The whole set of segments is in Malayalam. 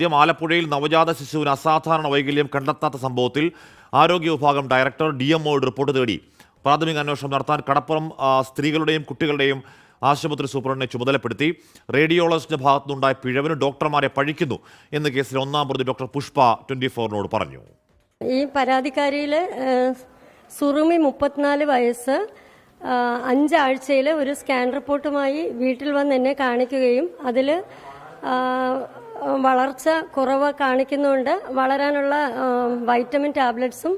ആദ്യം ആലപ്പുഴയിൽ നവജാത ശിശുവിന് അസാധാരണ വൈകല്യം കണ്ടെത്താത്ത സംഭവത്തിൽ ആരോഗ്യ വിഭാഗം ഡയറക്ടർ ഡി എംഒയുടെ റിപ്പോർട്ട് തേടി. പ്രാഥമിക അന്വേഷണം നടത്താൻ കടപ്പുറം സ്ത്രീകളുടെയും കുട്ടികളുടെയും ആശുപത്രി സൂപ്രണ്ടിനെ ചുമതലപ്പെടുത്തി. റേഡിയോളജിസ്റ്റിന്റെ ഭാഗത്തുനിന്നുണ്ടായ പിഴവിന് ഡോക്ടർമാരെ പഴിക്കുന്നു എന്ന് കേസിൽ ഒന്നാം പ്രതി ഡോക്ടർ പുഷ്പ ട്വന്റി ഫോറിനോട് പറഞ്ഞു. ഈ പരാതിക്കാരിയിൽ സുറുമി മുപ്പത്തിനാല് വയസ്സ് അഞ്ചാഴ്ചയിൽ ഒരു സ്കാൻ റിപ്പോർട്ടുമായി വീട്ടിൽ വന്ന് എന്നെ കാണിക്കുകയും അതിൽ വളർച്ച കുറവ് കാണിക്കുന്നുണ്ട്. വളരാനുള്ള വൈറ്റമിൻ ടാബ്ലറ്റ്സും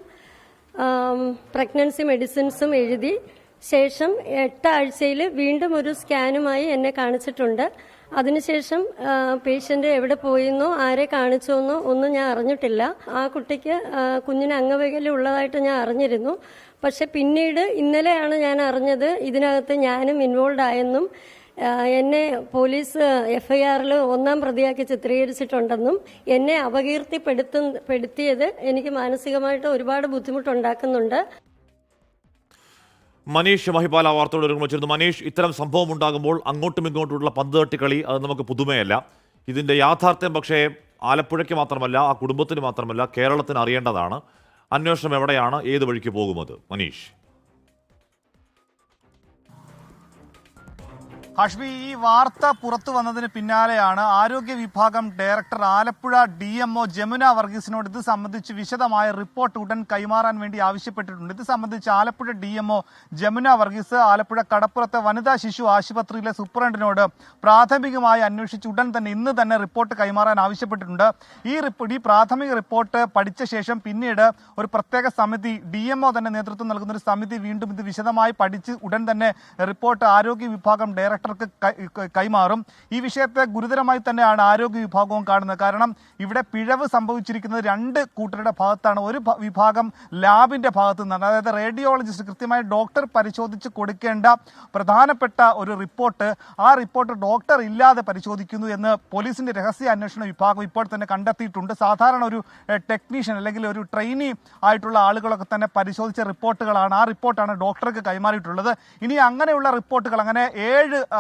പ്രഗ്നൻസി മെഡിസിൻസും എഴുതി. ശേഷം എട്ടാഴ്ചയിൽ വീണ്ടും ഒരു സ്കാനുമായി എന്നെ കാണിച്ചിട്ടുണ്ട്. അതിനുശേഷം പേഷ്യന്റ് എവിടെ പോയിന്നോ ആരെ കാണിച്ചോന്നോ ഒന്നും ഞാൻ അറിഞ്ഞിട്ടില്ല. ആ കുട്ടിക്ക് കുഞ്ഞിന് അംഗവൈകല്യം ഉള്ളതായിട്ട് ഞാൻ അറിഞ്ഞിരുന്നു. പക്ഷെ പിന്നീട് ഇന്നലെയാണ് ഞാൻ അറിഞ്ഞത് ഇതിനകത്ത് ഞാനും ഇൻവോൾവ് ആയെന്നും എന്നെ പോലീസ് എഫ്ഐആറിൽ ഒന്നാം പ്രതിയാക്കി ചിത്രീകരിച്ചിട്ടുണ്ടെന്നും എന്നെ അപകീർത്തിപ്പെടുത്തു പെടുത്തിയത് എനിക്ക് മാനസികമായിട്ട് ഒരുപാട് ബുദ്ധിമുട്ടുണ്ടാക്കുന്നുണ്ട്. മനീഷ് മഹിപാല വാർത്തയോട് ഒരുമിച്ചിരുന്നു മനീഷ് ഇത്തരം സംഭവം ഉണ്ടാകുമ്പോൾ അങ്ങോട്ടും ഇങ്ങോട്ടുമുള്ള പന്ത് തട്ടിക്കളി അത് നമുക്ക് പുതുമയല്ല. ഇതിന്റെ യാഥാർത്ഥ്യം പക്ഷേ ആലപ്പുഴയ്ക്ക് മാത്രമല്ല ആ കുടുംബത്തിന് മാത്രമല്ല കേരളത്തിന് അറിയേണ്ടതാണ്. അന്വേഷണം എവിടെയാണ് ഏത് വഴിക്ക് പോകുമത് മനീഷ്. ഹഷ്ബി ഈ വാർത്ത പുറത്തു വന്നതിന് പിന്നാലെയാണ് ആരോഗ്യ വിഭാഗം director Alappuzha D M O Jamuna വർഗീസിനോട് ഇത് സംബന്ധിച്ച് വിശദമായ റിപ്പോർട്ട് ഉടൻ കൈമാറാൻ വേണ്ടി ആവശ്യപ്പെട്ടിട്ടുണ്ട്. ഇത് സംബന്ധിച്ച് Alappuzha D M O Jamuna Varghese Alappuzha കടപ്പുറത്തെ വനിതാ ശിശു ആശുപത്രിയിലെ സൂപ്രണ്ടിനോട് പ്രാഥമികമായി അന്വേഷിച്ച് ഉടൻ തന്നെ ഇന്ന് തന്നെ റിപ്പോർട്ട് കൈമാറാൻ ആവശ്യപ്പെട്ടിട്ടുണ്ട്. ഈ റിപ്പോർട്ട് ഈ പ്രാഥമിക റിപ്പോർട്ട് പഠിച്ച ശേഷം പിന്നീട് ഒരു പ്രത്യേക സമിതി ഡി എം ഒ തന്നെ നേതൃത്വം നൽകുന്ന ഒരു സമിതി വീണ്ടും ഇത് വിശദമായി പഠിച്ച് ഉടൻ തന്നെ റിപ്പോർട്ട് ആരോഗ്യ വിഭാഗം ഡയറക്ടർക്ക് കൈ- കൈ- കൈമാറും. ഈ വിഷയത്തെ ഗുരുതരമായി തന്നെയാണ് ആരോഗ്യ വിഭാഗവും കാണുന്നത്. കാരണം ഇവിടെ പിഴവ് സംഭവിച്ചിരിക്കുന്നത് രണ്ട് കൂട്ടരുടെ ഭാഗത്താണ്. ഒരു വിഭാഗം ലാബിന്റെ ഭാഗത്തു നിന്നാണ്. അതായത് റേഡിയോളജിസ്റ്റ് കൃത്യമായി ഡോക്ടർ പരിശോധിച്ച് കൊടുക്കേണ്ട പ്രധാനപ്പെട്ട ഒരു റിപ്പോർട്ട്. ആ റിപ്പോർട്ട് ഡോക്ടർ ഇല്ലാതെ പരിശോധിക്കുന്നു എന്ന് പോലീസിന്റെ രഹസ്യ അന്വേഷണ വിഭാഗം ഇപ്പോൾ തന്നെ കണ്ടെത്തിയിട്ടുണ്ട്. സാധാരണ ഒരു ടെക്നീഷ്യൻ അല്ലെങ്കിൽ ഒരു ട്രെയിനി ആയിട്ടുള്ള ആളുകളൊക്കെ തന്നെ പരിശോധിച്ച റിപ്പോർട്ടുകളാണ്. ആ റിപ്പോർട്ടാണ് ഡോക്ടർക്ക് കൈമാറിയിട്ടുള്ളത്. ഇനി അങ്ങനെയുള്ള റിപ്പോർട്ടുകൾ അങ്ങനെ ഏഴ്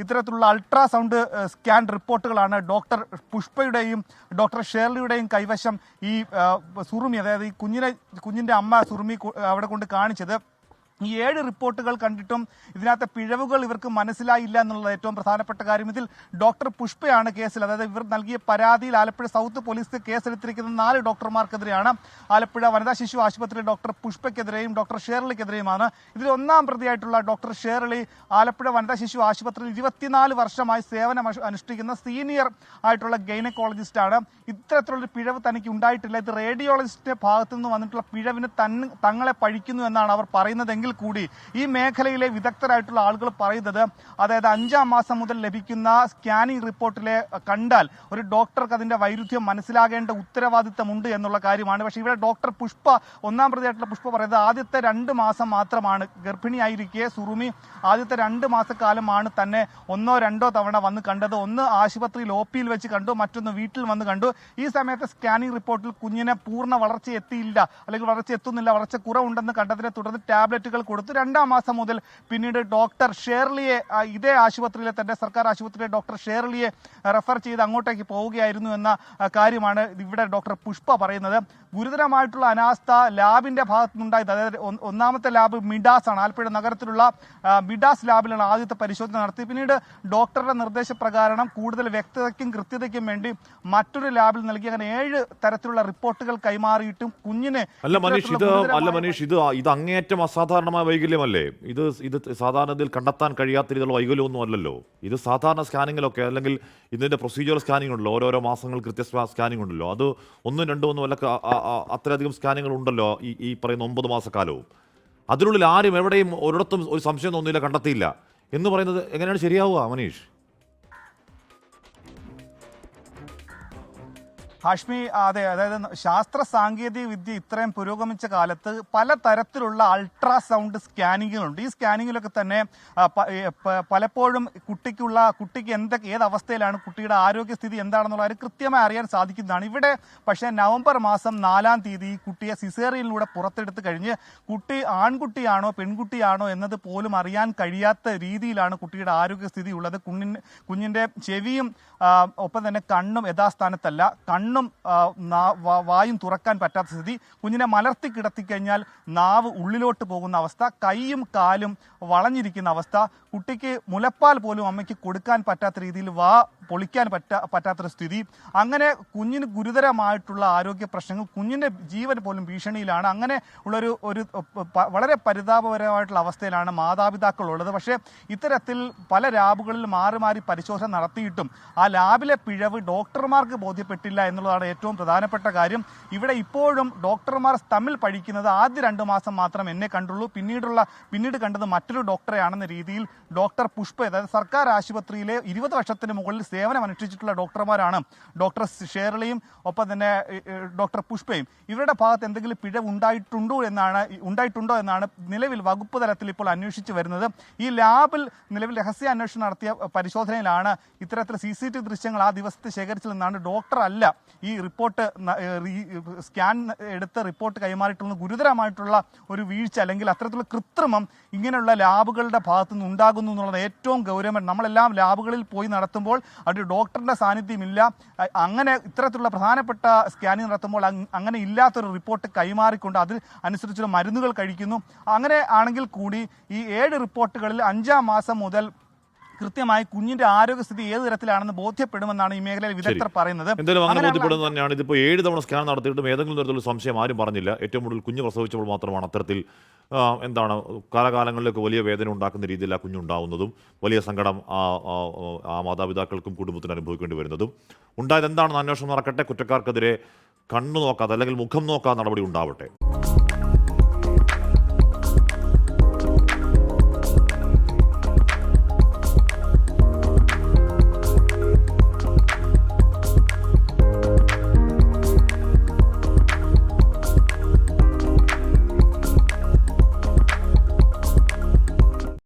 ഇത്തരത്തിലുള്ള അൾട്രാസൗണ്ട് സ്കാൻ റിപ്പോർട്ടുകളാണ് ഡോക്ടർ പുഷ്പയുടെയും ഡോക്ടർ ഷേർലിയുടെയും കൈവശം ഈ സുറുമി അതായത് ഈ കുഞ്ഞിനെ കുഞ്ഞിന്റെ അമ്മ സുറുമി അവിടെ കൊണ്ട് കാണിച്ചത്. ഈ ഏഴ് റിപ്പോർട്ടുകൾ കണ്ടിട്ടും ഇതിനകത്തെ പിഴവുകൾ ഇവർക്ക് മനസ്സിലായില്ല എന്നുള്ളത് ഏറ്റവും പ്രധാനപ്പെട്ട കാര്യം. ഇതിൽ ഡോക്ടർ പുഷ്പയാണ് കേസിൽ. അതായത് ഇവർ നൽകിയ പരാതിയിൽ ആലപ്പുഴ സൗത്ത് പോലീസ് കേസെടുത്തിരിക്കുന്ന നാല് ഡോക്ടർമാർക്കെതിരെയാണ് ആലപ്പുഴ വനിതാ ശിശു ആശുപത്രിയിലെ ഡോക്ടർ പുഷ്പയ്ക്കെതിരെയും ഡോക്ടർ ഷേർലിക്കെതിരെയുമാണ്. ഇതിൽ ഒന്നാം പ്രതിയായിട്ടുള്ള ഡോക്ടർ ഷേർലി ആലപ്പുഴ വനിതാ ശിശു ആശുപത്രിയിൽ ഇരുപത്തിനാല് വർഷമായി സേവനം അനുഷ്ഠിക്കുന്ന സീനിയർ ആയിട്ടുള്ള ഗൈനക്കോളജിസ്റ്റാണ്. ഇത്തരത്തിലുള്ളൊരു ഇത്തരത്തിലുള്ള പിഴവ് തനിക്ക് ഉണ്ടായിട്ടില്ല. ഇത് റേഡിയോളജിസ്റ്റിന്റെ ഭാഗത്തു നിന്ന് വന്നിട്ടുള്ള പിഴവിന് തങ്ങളെ പഴിക്കുന്നു എന്നാണ് അവർ പറയുന്നതെങ്കിൽ കൂടി ഈ മേഖലയിലെ വിദഗ്ധരായിട്ടുള്ള ആളുകൾ പറയുന്നത് അതായത് അഞ്ചാം മാസം മുതൽ ലഭിക്കുന്ന സ്കാനിംഗ് റിപ്പോർട്ടിലെ കണ്ടാൽ ഒരു ഡോക്ടർക്ക് അതിന്റെ വൈരുദ്ധ്യം മനസ്സിലാകേണ്ട ഉത്തരവാദിത്തമുണ്ട് എന്നുള്ള കാര്യമാണ്. പക്ഷേ ഇവിടെ ഡോക്ടർ പുഷ്പ ഒന്നാം പ്രതിയായിട്ടുള്ള പുഷ്പ പറയുന്നത് ആദ്യത്തെ രണ്ട് മാസം മാത്രമാണ്. ഗർഭിണിയായിരിക്കെ സുറുമി ആദ്യത്തെ രണ്ട് മാസക്കാലമാണ് തന്നെ ഒന്നോ രണ്ടോ തവണ വന്ന് കണ്ടത്. ഒന്ന് ആശുപത്രിയിൽ ഒ പിയിൽ വെച്ച് കണ്ടു മറ്റൊന്ന് വീട്ടിൽ വന്ന് കണ്ടു. ഈ സമയത്ത് സ്കാനിംഗ് റിപ്പോർട്ടിൽ കുഞ്ഞിനെ പൂർണ വളർച്ച എത്തിയില്ല അല്ലെങ്കിൽ വളർച്ച എത്തുന്നില്ല വളർച്ച കുറവുണ്ടെന്ന് കണ്ടതിനെ തുടർന്ന് ടാബ്ലറ്റുകൾ കൊടുത്തു. രണ്ടാം മാസം മുതൽ പിന്നീട് ഡോക്ടർ ഷേർലിയെ ഇതേ ആശുപത്രിയിലെ തന്നെ സർക്കാർ ആശുപത്രിയിലെ ഡോക്ടർ ഷേർലിയെ റെഫർ ചെയ്ത് അങ്ങോട്ടേക്ക് പോവുകയായിരുന്നു എന്ന കാര്യമാണ് ഇവിടെ ഡോക്ടർ പുഷ്പ പറയുന്നത്. ഗുരുതരമായിട്ടുള്ള അനാസ്ഥ ലാബിന്റെ ഭാഗത്തു നിന്നുണ്ടായി അതായത് ഒന്നാമത്തെ ലാബ് മിഡാസ് ആണ് ആലപ്പുഴ നഗരത്തിലുള്ള മിഡാസ് ലാബിലാണ് ആദ്യത്തെ പരിശോധന നടത്തി പിന്നീട് ഡോക്ടറുടെ നിർദ്ദേശപ്രകാരം കൂടുതൽ വ്യക്തതയ്ക്കും കൃത്യതയ്ക്കും വേണ്ടി മറ്റൊരു ലാബിൽ നൽകി. അങ്ങനെ ഏഴ് തരത്തിലുള്ള റിപ്പോർട്ടുകൾ കൈമാറിയിട്ടും കുഞ്ഞിനെ അല്ല മനീഷ് ഇത് അല്ല മനീഷ് ഇത് ഇത് അങ്ങേയറ്റം അസാധാരണമായ വൈകല്യമല്ലേ? ഇത് ഇത് സാധാരണത്തിൽ കണ്ടെത്താൻ കഴിയാത്ത രീതിയിലുള്ള വൈകല്യമൊന്നും അല്ലല്ലോ. ഇത് സാധാരണ സ്കാനിങ്ങിലൊക്കെ അല്ലെങ്കിൽ ഇതിന്റെ പ്രൊസീജിയർ സ്കാനിംഗ് ഉണ്ടല്ലോ ഓരോരോ മാസങ്ങൾ കൃത്യ സ്കാനിംഗ് ഉണ്ടല്ലോ അത് ഒന്നും രണ്ടും ഒന്നും അല്ല അത്രയധികം സ്കാനിങ്ങൾ ഉണ്ടല്ലോ ഈ ഈ പറയുന്ന ഒമ്പത് മാസക്കാലവും. അതിനുള്ളിൽ ആരും എവിടെയും ഒരിടത്തും ഒരു സംശയം തോന്നിയില്ല കണ്ടെത്തിയില്ല. എന്ന് പറയുന്നത് എങ്ങനെയാണ് ശരിയാവുക മനീഷ്? ഹാഷ്മി അതെ അതായത് ശാസ്ത്ര സാങ്കേതിക വിദ്യ ഇത്രയും പുരോഗമിച്ച കാലത്ത് പല തരത്തിലുള്ള അൾട്രാസൗണ്ട് സ്കാനിങ്ങുകളുണ്ട്. ഈ സ്കാനിങ്ങിലൊക്കെ തന്നെ പലപ്പോഴും കുട്ടിക്കുള്ള കുട്ടിക്ക് എന്തൊക്കെ ഏത് അവസ്ഥയിലാണ് കുട്ടിയുടെ ആരോഗ്യസ്ഥിതി എന്താണെന്നുള്ള കൃത്യമായി അറിയാൻ സാധിക്കുന്നതാണ്. ഇവിടെ പക്ഷേ നവംബർ മാസം നാലാം തീയതി കുട്ടിയെ സിസേറിയനിലൂടെ പുറത്തെടുത്ത് കഴിഞ്ഞ് കുട്ടി ആൺകുട്ടിയാണോ പെൺകുട്ടിയാണോ എന്നത് പോലും അറിയാൻ കഴിയാത്ത രീതിയിലാണ് കുട്ടിയുടെ ആരോഗ്യസ്ഥിതി ഉള്ളത്. കുഞ്ഞിന്റെ ചെവിയും ഒപ്പം തന്നെ കണ്ണും യഥാസ്ഥാനത്തല്ല. കണ്ണും വാ- വായും തുറക്കാൻ പറ്റാത്ത സ്ഥിതി. കുഞ്ഞിനെ മലർത്തി കിടത്തിക്കഴിഞ്ഞാൽ നാവ് ഉള്ളിലോട്ട് പോകുന്ന അവസ്ഥ കൈയും കാലും വളഞ്ഞിരിക്കുന്ന അവസ്ഥ. കുട്ടിക്ക് മുലപ്പാൽ പോലും അമ്മയ്ക്ക് കൊടുക്കാൻ പറ്റാത്ത രീതിയിൽ വാ പൊളിക്കാൻ പറ്റാ പറ്റാത്തൊരു സ്ഥിതി. അങ്ങനെ കുഞ്ഞിന് ഗുരുതരമായിട്ടുള്ള ആരോഗ്യ പ്രശ്നങ്ങൾ കുഞ്ഞിന്റെ ജീവൻ പോലും ഭീഷണിയിലാണ്. അങ്ങനെ ഉള്ളൊരു ഒരു വളരെ പരിതാപകരമായിട്ടുള്ള അവസ്ഥയിലാണ് മാതാപിതാക്കൾ ഉള്ളത് പക്ഷേ ഇത്തരത്തിൽ പല ലാബുകളിൽ മാറി മാറി പരിശോധന നടത്തിയിട്ടും ആ ലാബിലെ പിഴവ് ഡോക്ടർമാർക്ക് ബോധ്യപ്പെട്ടില്ല എന്നുള്ളതാണ് ഏറ്റവും പ്രധാനപ്പെട്ട കാര്യം. ഇവിടെ ഇപ്പോഴും ഡോക്ടർമാർ തമ്മിൽ പഠിക്കുന്നത് ആദ്യ രണ്ട് മാസം മാത്രം എന്നെ കണ്ടുള്ളൂ. പിന്നീടുള്ള പിന്നീട് കണ്ടത് മറ്റൊരു ഡോക്ടറെയാണെന്ന രീതിയിൽ ഡോക്ടർ പുഷ്പ അതായത് സർക്കാർ ആശുപത്രിയിലെ ഇരുപത് വർഷത്തിന് മുകളിൽ സേവനം അനുഷ്ഠിച്ചിട്ടുള്ള ഡോക്ടർമാരാണ്. ഡോക്ടർ ഷേർലിയും ഒപ്പം തന്നെ ഡോക്ടർ പുഷ്പയും. ഇവരുടെ ഭാഗത്ത് എന്തെങ്കിലും പിഴവ് ഉണ്ടായിട്ടുണ്ടോ എന്നാണ് ഉണ്ടായിട്ടുണ്ടോ എന്നാണ് നിലവിൽ വകുപ്പ് തലത്തിൽ ഇപ്പോൾ അന്വേഷിച്ചു വരുന്നത്. ഈ ലാബിൽ നിലവിൽ രഹസ്യ അന്വേഷണം നടത്തിയ പരിശോധനയിലാണ് ഇത്തരത്തിൽ സി സി ടി ദൃശ്യങ്ങൾ ആ ദിവസത്തെ ശേഖരിച്ചതെന്നാണ് ഡോക്ടർ അല്ല. ഈ റിപ്പോർട്ട് സ്കാൻ എടുത്ത റിപ്പോർട്ട് കൈമാറിയിട്ടുള്ള ഗുരുതരമായിട്ടുള്ള ഒരു വീഴ്ച അല്ലെങ്കിൽ അത്തരത്തിലുള്ള കൃത്രിമം ഇങ്ങനെയുള്ള ലാബുകളുടെ ഭാഗത്തു നിന്ന് ഉണ്ടാകുന്നു എന്നുള്ളത് ഏറ്റവും ഗൗരവം. നമ്മളെല്ലാം ലാബുകളിൽ പോയി നടത്തുമ്പോൾ അവിടെ ഡോക്ടറിന്റെ സാന്നിധ്യമില്ല അങ്ങനെ ഇത്തരത്തിലുള്ള പ്രധാനപ്പെട്ട സ്കാനിങ് നടത്തുമ്പോൾ അങ് അങ്ങനെ ഇല്ലാത്തൊരു റിപ്പോർട്ട് കൈമാറിക്കൊണ്ട് അതിൽ അനുസരിച്ചുള്ള മരുന്നുകൾ കഴിക്കുന്നു. അങ്ങനെ ആണെങ്കിൽ കൂടി ഈ ഏഴ് റിപ്പോർട്ടുകളിൽ അഞ്ചാം മാസം മുതൽ കൃത്യമായി കുഞ്ഞിന്റെ ആരോഗ്യസ്ഥിതി ഏത് തരത്തിലാണെന്ന് ബോധ്യപ്പെടുമെന്നാണ് ഈ മേഖലയിൽ വിദഗ്ധർ പറയുന്നത്. എന്തായാലും അങ്ങനെ അങ്ങനെയുള്ള- ബോധ്യപ്പെടുന്നത് തന്നെയാണ്. ഇതിപ്പോൾ ഏഴ് തവണ സ്കാൻ നടത്തിയിട്ടും ഏതെങ്കിലും തരത്തിലുള്ള സംശയം ആരും പറഞ്ഞില്ല. ഏറ്റവും കൂടുതൽ കുഞ്ഞ് പ്രസവിച്ചപ്പോൾ മാത്രമാണ് അത്തരത്തിൽ എന്താണ് കാലകാലങ്ങളിലൊക്കെ വലിയ വേദന ഉണ്ടാക്കുന്ന രീതിയിൽ ആ കുഞ്ഞുണ്ടാവുന്നതും വലിയ സങ്കടം ആ ആ, ആ മാതാപിതാക്കൾക്കും കുടുംബത്തിന് അനുഭവിക്കേണ്ടി വരുന്നതും. ഉണ്ടായത് എന്താണെന്ന് അന്വേഷണം നടക്കട്ടെ. കുറ്റക്കാർക്കെതിരെ കണ്ണു നോക്കാതെ അല്ലെങ്കിൽ മുഖം നോക്കാതെ നടപടി ഉണ്ടാവട്ടെ.